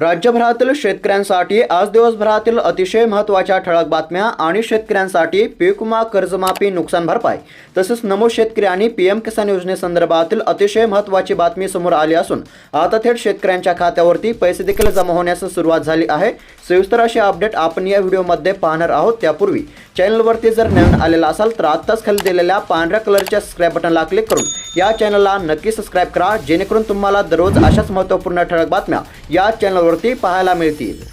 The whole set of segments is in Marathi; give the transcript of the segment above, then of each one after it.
राज्यभरातील शेतकऱ्यांसाठी आज दिवसभरातील अतिशय महत्त्वाच्या ठळक बातम्या आणि शेतकऱ्यांसाठी पीक विमा कर्जमाफी नुकसान भरपाई तसेच नमो शेतकरी आणि पीएम किसान योजनेसंदर्भातील अतिशय महत्त्वाची बातमी समोर आली असून आता थेट शेतकऱ्यांच्या खात्यावरती पैसे देखील जमा होण्यास सुरुवात झाली आहे. सविस्तर अशी अपडेट आपण या व्हिडिओमध्ये पाहणार आहोत. त्यापूर्वी चॅनलवरती जर नवीन आलेला असाल तर आत्ताच खाली दिलेल्या पांढऱ्या कलरच्या सबस्क्राईब बटनला क्लिक करून या चॅनलला नक्की सबस्क्राईब करा जेणेकरून तुम्हाला दररोज अशाच महत्त्वपूर्ण ठळक बातम्या या चॅनलवर चॅनलवरती पाहायला मिळतील.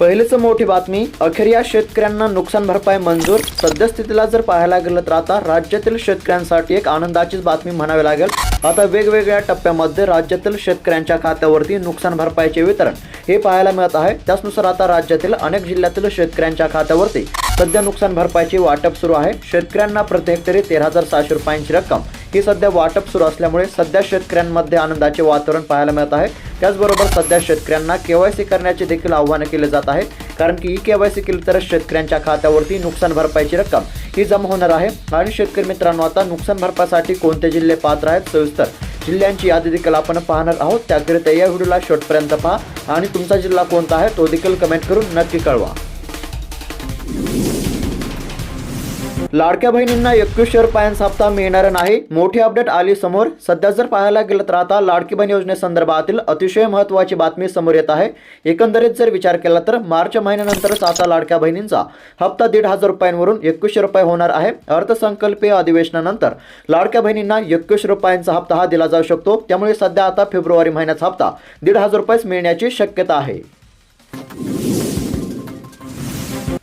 पहिलीच मोठी बातमी अखेर या शेतकऱ्यांना नुकसान भरपाई मंजूर. सद्यस्थितीला जर पाहायला गेलं तर आता राज्यातील शेतकऱ्यांसाठी एक आनंदाचीच बातमी म्हणावी लागेल. आता वेगवेगळ्या टप्प्यामध्ये राज्यातील शेतकऱ्यांच्या खात्यावरती नुकसान भरपाईचे वितरण हे पाहायला मिळत आहे. त्याचनुसार आता राज्यातील अनेक जिल्ह्यातील शेतकऱ्यांच्या खात्यावरती सध्या नुकसान भरपाईचे वाटप सुरू आहे. शेतकऱ्यांना प्रत्येक तरी तेरा हजार सहाशे रुपयांची रक्कम ही सध्या वाटप सुरू असल्यामुळे सध्या शेतकऱ्यांमध्ये आनंदाचे वातावरण पाहायला मिळत आहे. त्याचबरोबर सध्या शेतकऱ्यांना केवायसी करण्याचे देखील आव्हान केले जात आहे. कारण की ई केवायसी केली तरच शेतकऱ्यांच्या खात्यावरती नुकसान भरपाईची रक्कम ही जमा होणार आहे. आणि शेतकरी मित्रांनो आता नुकसान भरपाईसाठी कोणते जिल्हे पात्र आहेत सविस्तर जिल्ह्यांची यादी देखील आपण पाहणार आहोत. त्याकरिता या व्हिडिओला शेवटपर्यंत पहा. आणि तुमचा जिल्हा कोणता आहे तो देखील कमेंट करून नक्की कळवा. लाडक्या बहिणींना एकवीसशे रुपयांचा हप्ता मिळणार नाही. मोठी अपडेट आली समोर. सध्या जर पाहायला गेलं तर आता लाडकी बहीण योजनेसंदर्भातील अतिशय महत्त्वाची बातमी समोर येत आहे. एकंदरीत जर विचार केला तर मार्च महिन्यानंतरच आता लाडक्या बहिणींचा हप्ता दीड हजार रुपयांवरून एकवीसशे रुपये होणार आहे. अर्थसंकल्पीय अधिवेशनानंतर लाडक्या बहिणींना एकवीस रुपयांचा हप्ता हा दिला जाऊ शकतो. त्यामुळे सध्या आता फेब्रुवारी महिन्याचा हप्ता दीड हजार रुपयेच मिळण्याची शक्यता आहे.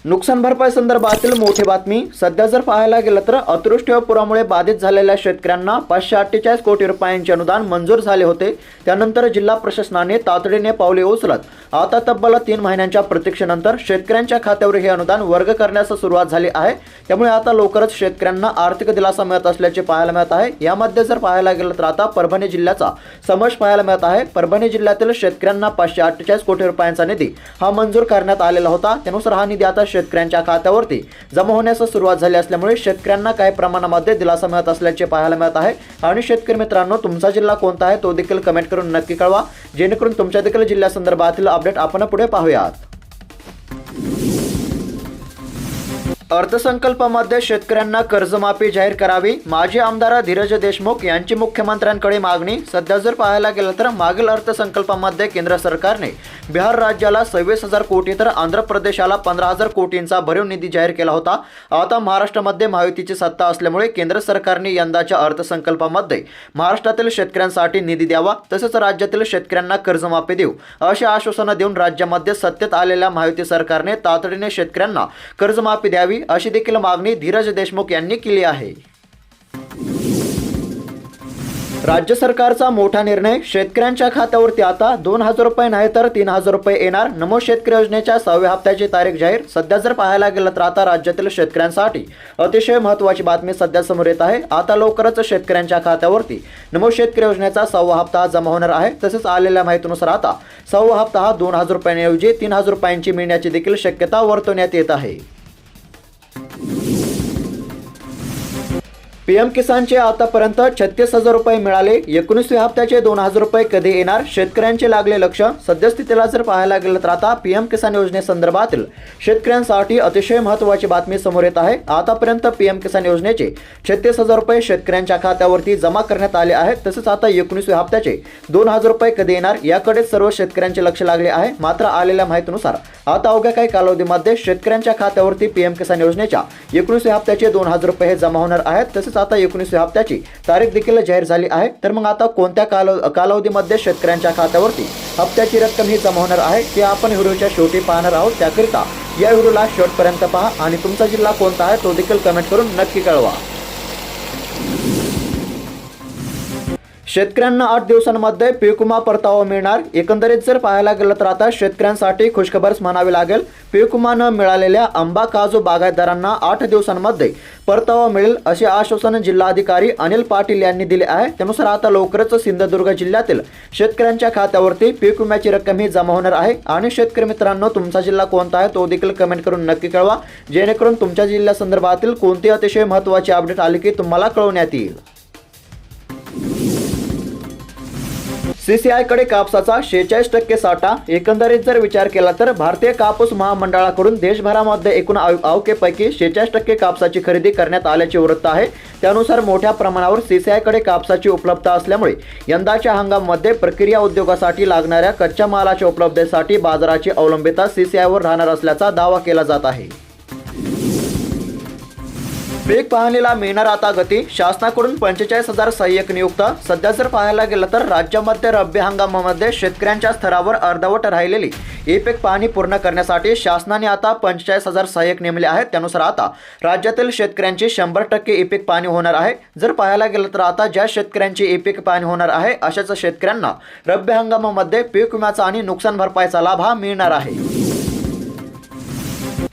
नुकसान भरपाई संदर्भातील मोठी बातमी. सध्या जर पाहायला गेलं तर अतिवृष्टी व पुरामुळे बाधित झालेल्या शेतकऱ्यांना पाचशे अठ्ठेचाळीस कोटी रुपयांचे अनुदान मंजूर झाले होते. त्यानंतर जिल्हा प्रशासनाने तातडीने पावले उचलत. आता तब्बल तीन महिन्यांच्या प्रतीक्षेनंतर शेतकऱ्यांच्या खात्यावर हे अनुदान वर्ग करण्यास सुरुवात झाली आहे. त्यामुळे आता लवकरच शेतकऱ्यांना आर्थिक दिलासा मिळत असल्याचे पाहायला मिळत आहे. यामध्ये जर पाहायला गेलं तर आता परभणी जिल्ह्याचा समावेश पाहायला मिळत आहे. परभणी जिल्ह्यातील शेतकऱ्यांना पाचशे अठ्ठेचाळीस कोटी रुपयांचा निधी हा मंजूर करण्यात आलेला होता. त्यानुसार हा निधी आता शेतकऱ्यांच्या खात्यावरती. जमा होण्यास सुरुवात झाली असल्यामुळे शेतकऱ्यांना काही प्रमाणामध्ये दिलासा मिळत असल्याचे पाहायला मिळत आहे. आणि शेतकरी मित्रांनो तुमचा जिल्हा कोणता आहे तो देखील कमेंट करून नक्की कळवा. जेणेकरून तुमच्या देखील जिल्ह्यासंदर्भातील अपडेट आपण पुढे पाहूयात. अर्थसंकल्पामध्ये शेतकऱ्यांना कर्जमाफी जाहीर करावी. माजी आमदार धीरज देशमुख यांची मुख्यमंत्र्यांकडे मागणी. सध्या जर पाहायला गेलं तर मागील अर्थसंकल्पामध्ये केंद्र सरकारने बिहार राज्याला सव्वीस हजार कोटी तर आंध्र प्रदेशाला पंधरा हजार कोटींचा भरीव निधी जाहीर केला होता. आता महाराष्ट्रामध्ये महायुतीची सत्ता असल्यामुळे केंद्र सरकारने यंदाच्या अर्थसंकल्पामध्ये महाराष्ट्रातील शेतकऱ्यांसाठी निधी द्यावा तसेच राज्यातील शेतकऱ्यांना कर्जमाफी देऊ अशी आश्वासनं देऊन राज्यामध्ये सत्तेत आलेल्या महायुती सरकारने तातडीने शेतकऱ्यांना कर्जमाफी द्यावी. अशी देखील मागणी धीरज देशमुख यांनी केली आहे. राज्य सरकारचा मोठा निर्णय शेतकऱ्यांच्या खात्यावरती आता दोन हजार रुपये नाही तर तीन हजार रुपये येणार. नमो शेतकरी योजनेच्या सहाव्या हप्त्याची तारीख जाहीर. सध्या जर पाहायला गेलं तर आता राज्यातील शेतकऱ्यांसाठी अतिशय महत्त्वाची बातमी सध्या समोर येत आहे. आता लवकरच शेतकऱ्यांच्या खात्यावरती नमो शेतकरी योजनेचा सहावा हप्ता जमा होणार आहे. तसेच आलेल्या माहितीनुसार आता सहावा हप्ता हा दोन हजार रुपयांऐवजी तीन हजार रुपयांची मिळण्याची देखील शक्यता वर्तवण्यात येत आहे. पीएम किसानचे आतापर्यंत छत्तीस हजार रुपये मिळाले. एकोणीसव्या हप्त्याचे दोन हजार रुपये कधी येणार? शेतकऱ्यांचे लागले लक्ष. सद्यस्थितीला जर पाहायला गेलं तर आता पीएम किसान योजनेसंदर्भातील शेतकऱ्यांसाठी अतिशय महत्त्वाची बातमी समोर येत आहे. आतापर्यंत पीएम किसान योजनेचे छत्तीस हजार रुपये शेतकऱ्यांच्या खात्यावरती जमा करण्यात आले आहेत तसेच आता एकोणीसव्या हप्त्याचे दोन हजार रुपये कधी येणार? याकडे सर्व शेतकऱ्यांचे लक्ष लागले आहे. मात्र आलेल्या माहितीनुसार आता अवघ्या काही कालावधीमध्ये शेतकऱ्यांच्या खात्यावरती पीएम किसान योजनेच्या एकोणीसव्या हप्त्याचे दोन हजार रुपये हे जमा होणार आहेत. तसेच आता एकोणीसव्या हप्त्याची. तारीख देखील जाहीर झाली आहे. तर मग आता कोणत्या काल कालावधीमध्ये शेतकऱ्यांच्या खात्यावरती हप्त्याची रक्कम ही जमा होणार आहे ते आपण व्हिडिओच्या शेवटी पाहणार आहोत. त्याकरिता या व्हिडिओला शेवटपर्यंत पहा आणि तुमचा जिल्हा कोणता आहे तो देखील कमेंट करून नक्की कळवा. शेतकऱ्यांना आठ दिवसांमध्ये पीक विमा परतावा मिळणार. एकंदरीत जर पाहायला गेलं तर आता शेतकऱ्यांसाठी खुशखबरच म्हणावी लागेल. पीक विमा न मिळालेल्या आंबा काजू बागायतदारांना आठ दिवसांमध्ये परतावा मिळेल असे आश्वासन जिल्हाधिकारी अनिल पाटील यांनी दिले आहे. त्यानुसार आता लवकरच सिंधुदुर्ग जिल्ह्यातील शेतकऱ्यांच्या खात्यावरती पीक विम्याची रक्कम ही जमा होणार आहे. आणि शेतकरी मित्रांनो तुमचा जिल्हा कोणता आहे तो देखील कमेंट करून नक्की कळवा. जेणेकरून तुमच्या जिल्ह्यासंदर्भातील कोणती अतिशय महत्त्वाची अपडेट आली की तुम्हाला कळवण्यात येईल. सीसीआयकडे कापसाचा शेहेचाळीस टक्के साठा. एकंदरीत जर विचार केला तर भारतीय कापूस महामंडळाकडून देशभरामध्ये एकूण आव- आवकेपैकी शेहेचाळीस टक्के कापसाची खरेदी करण्यात आल्याचे वृत्त आहे. त्यानुसार मोठ्या प्रमाणावर सीसीआयकडे कापसाची उपलब्धता असल्यामुळे यंदाच्या हंगामामध्ये प्रक्रिया उद्योगासाठी लागणाऱ्या कच्च्या मालाच्या उपलब्धतेसाठी बाजाराची अवलंबिता सीसीआयवर राहणार असल्याचा दावा केला जात आहे. पीक पाहणीला मिळणार आता गती. शासनाकडून पंचेचाळीस हजार सहाय्यक नियुक्त. सध्या जर पाहायला गेलं तर राज्यामध्ये रब्बी हंगामामध्ये शेतकऱ्यांच्या स्तरावर अर्धवट राहिलेली. ई पीक पाहणी पूर्ण करण्यासाठी शासनाने आता पंचेचाळीस हजार सहाय्यक नेमले आहेत. त्यानुसार आता राज्यातील शेतकऱ्यांची शंभर टक्के एपेक पाणी पाहणी होणार आहे. जर पाहायला गेलं तर आता ज्या शेतकऱ्यांची ई पीक पाहणी होणार आहे अशाच शेतकऱ्यांना रब्बी हंगामामध्ये पीक विम्याचा आणि नुकसान भरपाईचा लाभ हा मिळणार आहे.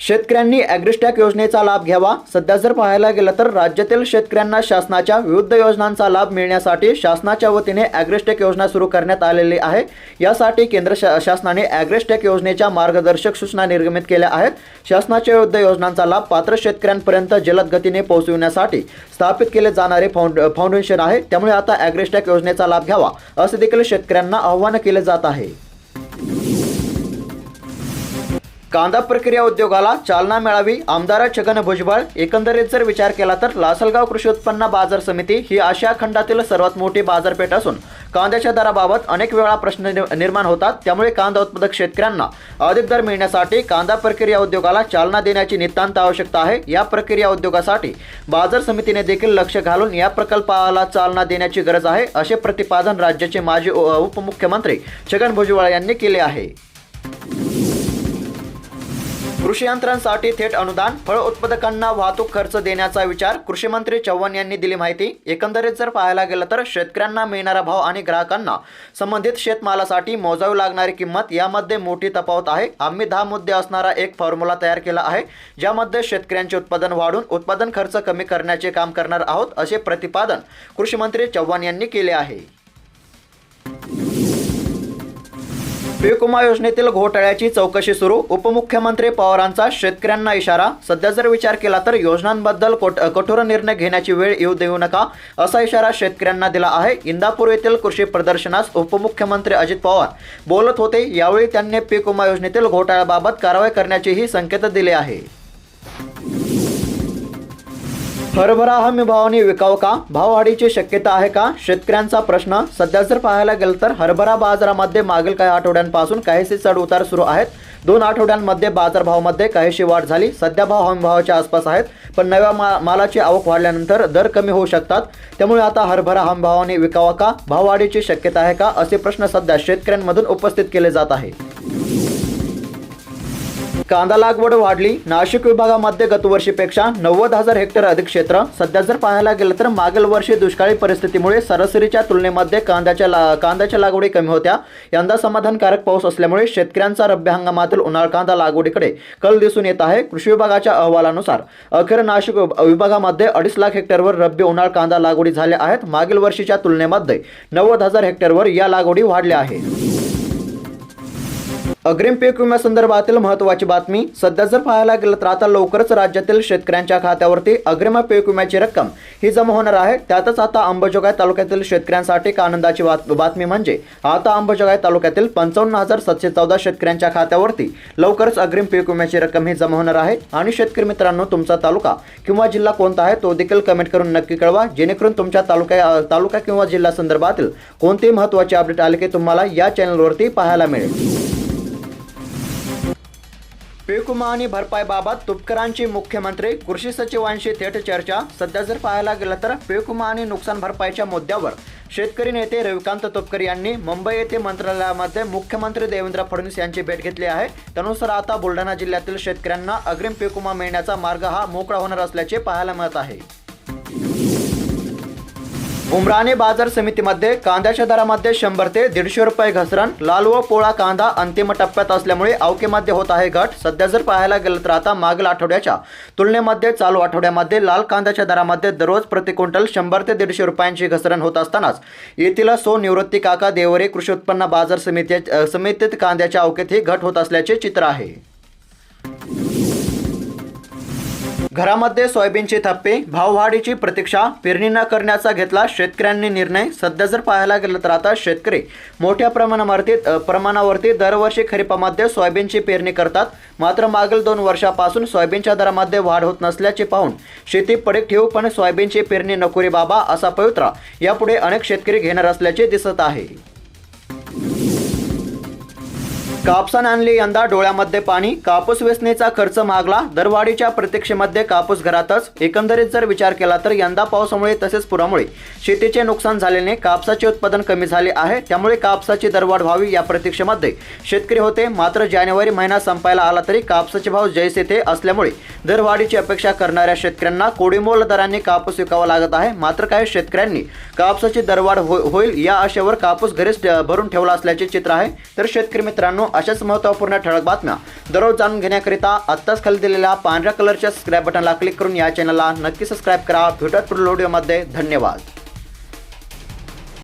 शेतकऱ्यांनी ॲग्रिस्टॅक योजनेचा लाभ घ्यावा. सध्या जर पाहायला गेलं तर राज्यातील शेतकऱ्यांना शासनाच्या विविध योजनांचा लाभ मिळण्यासाठी शासनाच्या वतीने ॲग्रिस्टेक योजना सुरू करण्यात आलेली आहे. यासाठी केंद्र शा शासनाने ॲग्रिस्टेक योजनेच्या मार्गदर्शक सूचना निर्गमित केल्या आहेत. शासनाच्या विविध योजनांचा लाभ पात्र शेतकऱ्यांपर्यंत जलद गतीने पोहोचविण्यासाठी स्थापित केले जाणारे फाउंड फाउंडेशन आहे. त्यामुळे आता ॲग्रिस्टॅक योजनेचा लाभ घ्यावा असे देखील शेतकऱ्यांना आव्हान केले जात आहे. कांदा प्रक्रिया उद्योगाला चालना मिळावी आमदार छगन भुजबळ एकंदरीत जर विचार केला तर लासलगाव कृषी उत्पन्न बाजार समिती ही आशिया खंडातील सर्वात मोठी बाजारपेठ असून कांद्याच्या दराबाबत अनेक वेळा प्रश्न निर्माण होतात. त्यामुळे कांदा उत्पादक शेतकऱ्यांना अधिक दर मिळण्यासाठी कांदा प्रक्रिया उद्योगाला चालना देण्याची नितांत आवश्यकता आहे. या प्रक्रिया उद्योगासाठी बाजार समितीने देखील लक्ष घालून या प्रकल्पाला चालना देण्याची गरज आहे असे प्रतिपादन राज्याचे माजी उपमुख्यमंत्री छगन भुजबळ यांनी केले आहे. कृषी यंत्रांसाठी थेट अनुदान फळ उत्पादकांना वाहतूक खर्च देण्याचा विचार कृषी मंत्री चव्हाण यांनी दिली माहिती. एकंदरीत जर पाहायला गेलं तर शेतकऱ्यांना मिळणारा भाव आणि ग्राहकांना संबंधित शेतमालासाठी मोजावी लागणारी किंमत यामध्ये मोठी तफावत आहे. आम्ही दहा मुद्दे असणारा एक फॉर्म्युला तयार केला आहे ज्यामध्ये शेतकऱ्यांचे उत्पादन वाढून उत्पादन खर्च कमी करण्याचे काम करणार आहोत असे प्रतिपादन कृषी मंत्री चव्हाण यांनी केले आहे. पीकुमा योजनेतील घोटाळ्याची चौकशी सुरू. उपमुख्यमंत्री पवारांचा शेतकऱ्यांना इशारा. सध्या जर विचार केला तर योजनांबद्दल कठोर निर्णय घेण्याची वेळ येऊ देऊ नका असा इशारा शेतकऱ्यांना दिला आहे. इंदापूर येथील कृषी प्रदर्शनास उपमुख्यमंत्री अजित पवार बोलत होते. यावेळी त्यांनी पीक विमा योजनेतील घोटाळ्याबाबत कारवाई करण्याचेही संकेत दिले आहे. हरभरा हमी भावाने विकाव का? भाववाढीची शक्यता आहे का? शेतकऱ्यांचा प्रश्न. सध्या जर पाहायला गेलं तर हरभरा बाजारामध्ये मागील काही आठवड्यांपासून काहीसे चढ उतार सुरू आहेत. दोन आठवड्यांमध्ये बाजारभावामध्ये काहीशी वाढ झाली. सध्या भाव हमी भावाच्या आसपास आहेत पण नव्या मा मालाची आवक वाढल्यानंतर दर कमी होऊ शकतात. त्यामुळे आता हरभरा हमी भावाने विकावा का? भाववाढीची शक्यता आहे का? असे प्रश्न सध्या शेतकऱ्यांमधून उपस्थित केले जात आहे. कांदा लागवड वाढली. नाशिक विभागामध्ये गतवर्षीपेक्षा नव्वद हजार हेक्टर अधिक क्षेत्र. सध्या जर पाहायला गेलं तर मागील वर्षी दुष्काळी परिस्थितीमुळे सरासरीच्या तुलनेमध्ये कांद्याच्या ला कांद्याच्या लागवडी कमी होत्या. यंदा समाधानकारक पाऊस असल्यामुळे शेतकऱ्यांचा रब्बी हंगामातील उन्हाळ कांदा लागवडीकडे कल दिसून येत आहे. कृषी विभागाच्या अहवालानुसार अखेर नाशिक विभागामध्ये अडीच लाख हेक्टरवर रब्बी उन्हाळ कांदा लागवडी झाल्या आहेत. मागील वर्षीच्या तुलनेमध्ये नव्वद हजार हेक्टरवर या लागवडी वाढल्या आहेत अग्रिम पीक विम्यासंदर्भातील महत्वाची बातमी. सध्या जर पाहायला गेलं तर आता लवकरच राज्यातील शेतकऱ्यांच्या खात्यावरती अग्रिम पीक विम्याची रक्कम ही जमा होणार आहे. त्यातच आता अंबजोगाई तालुक्यातील शेतकऱ्यांसाठी एक आनंदाची बात- बातमी म्हणजे आता अंबजोगाई तालुक्यातील पंचावन्न हजार सातशे चौदा शेतकऱ्यांच्या खात्यावरती लवकरच अग्रिम पीक विम्याची रक्कम ही जमा होणार आहे. आणि शेतकरी मित्रांनो तुमचा तालुका किंवा जिल्हा कोणता आहे तो देखील कमेंट करून नक्की कळवा. जेणेकरून तुमच्या तालुक्या तालुका किंवा जिल्हा संदर्भातील कोणतेही महत्त्वाचे अपडेट आले की तुम्हाला या चॅनलवरती पाहायला मिळेल. पीक आणि भरपाईबाबत तुपकरांची मुख्यमंत्री कृषी सचिवांशी थेट चर्चा. सध्या जर पाहायला गेलं तर पीक आणि नुकसान भरपाईच्या मुद्द्यावर शेतकरी नेते रविकांत तुपकर यांनी मुंबई येथे मंत्रालयामध्ये मुख्यमंत्री देवेंद्र फडणवीस यांची भेट घेतली आहे. त्यानुसार आता बुलढाणा जिल्ह्यातील शेतकऱ्यांना अग्रिम पीक विमा मिळण्याचा मार्ग हा मोकळा होणार असल्याचे पाहायला मिळत आहे. उमराणे बाजार समितीमध्ये कांद्याच्या दरामध्ये शंभर ते दीडशे रुपये घसरण लाल व पोळा कांदा अंतिम टप्प्यात असल्यामुळे अवकेमध्ये होत आहे घट. सध्या जर पाहायला गेलं तर आता मागील आठवड्याच्या तुलनेमध्ये चालू आठवड्यामध्ये लाल कांद्याच्या दरामध्ये दररोज प्रति क्विंटल शंभर ते दीडशे रुपयांची घसरण होत असतानाच येथील सो निवृत्ती काका देवरे कृषी उत्पन्न बाजार समिती समितीत कांद्याच्या अवकेतही घट होत असल्याचे चित्र आहे. घरामध्ये सोयाबीनचे थप्पे भाववाढीची प्रतीक्षा पेरणी न करण्याचा घेतला शेतकऱ्यांनी निर्णय. सध्या जर पाहायला गेलं तर आता शेतकरी मोठ्या प्रमाणावरती प्रमाणावरती दरवर्षी खरीपामध्ये सोयाबीनची पेरणी करतात. मात्र मागील दोन वर्षापासून सोयाबीनच्या दरामध्ये वाढ होत नसल्याचे पाहून शेती पडीक ठेवू पण सोयाबीनची पेरणी नकोरी बाबा असा पवित्रा यापुढे अनेक शेतकरी घेणार असल्याचे दिसत आहे. कापसान आणली यंदा डोळ्यामध्ये पाणी. कापूस वेचणीचा खर्च मागला. दरवाढीच्या प्रतीक्षेमध्ये कापूस घरातच. एकंदरीत जर विचार केला तर यंदा पावसामुळे तसेच पुरामुळे. शेतीचे नुकसान झाल्याने कापसाचे उत्पादन कमी झाले आहे. त्यामुळे कापसाची दरवाढ व्हावी या प्रतीक्षेमध्ये शेतकरी होते. मात्र जानेवारी महिना संपायला आला तरी कापसाचे भाव जैसे ते असल्यामुळे दरवाढीची अपेक्षा करणाऱ्या शेतकऱ्यांना कोडीमोल दरांनी कापूस विकावा लागत आहे. मात्र काही शेतकऱ्यांनी कापसाची दरवाढ हो-, होईल या आशेवर कापूस घरीच भरून ठेवला असल्याचे चित्र आहे. तर शेतकरी मित्रांनो अशाच महत्त्वपूर्ण ठळक बातम्या दररोज जाणून घेण्याकरिता आत्ताच खाली दिलेल्या पांढऱ्या कलरच्या सबस्क्राईब बटनला क्लिक करून या चॅनलला नक्की सबस्क्राईब करा. भेटत पुढील व्हिडिओमध्ये धन्यवाद.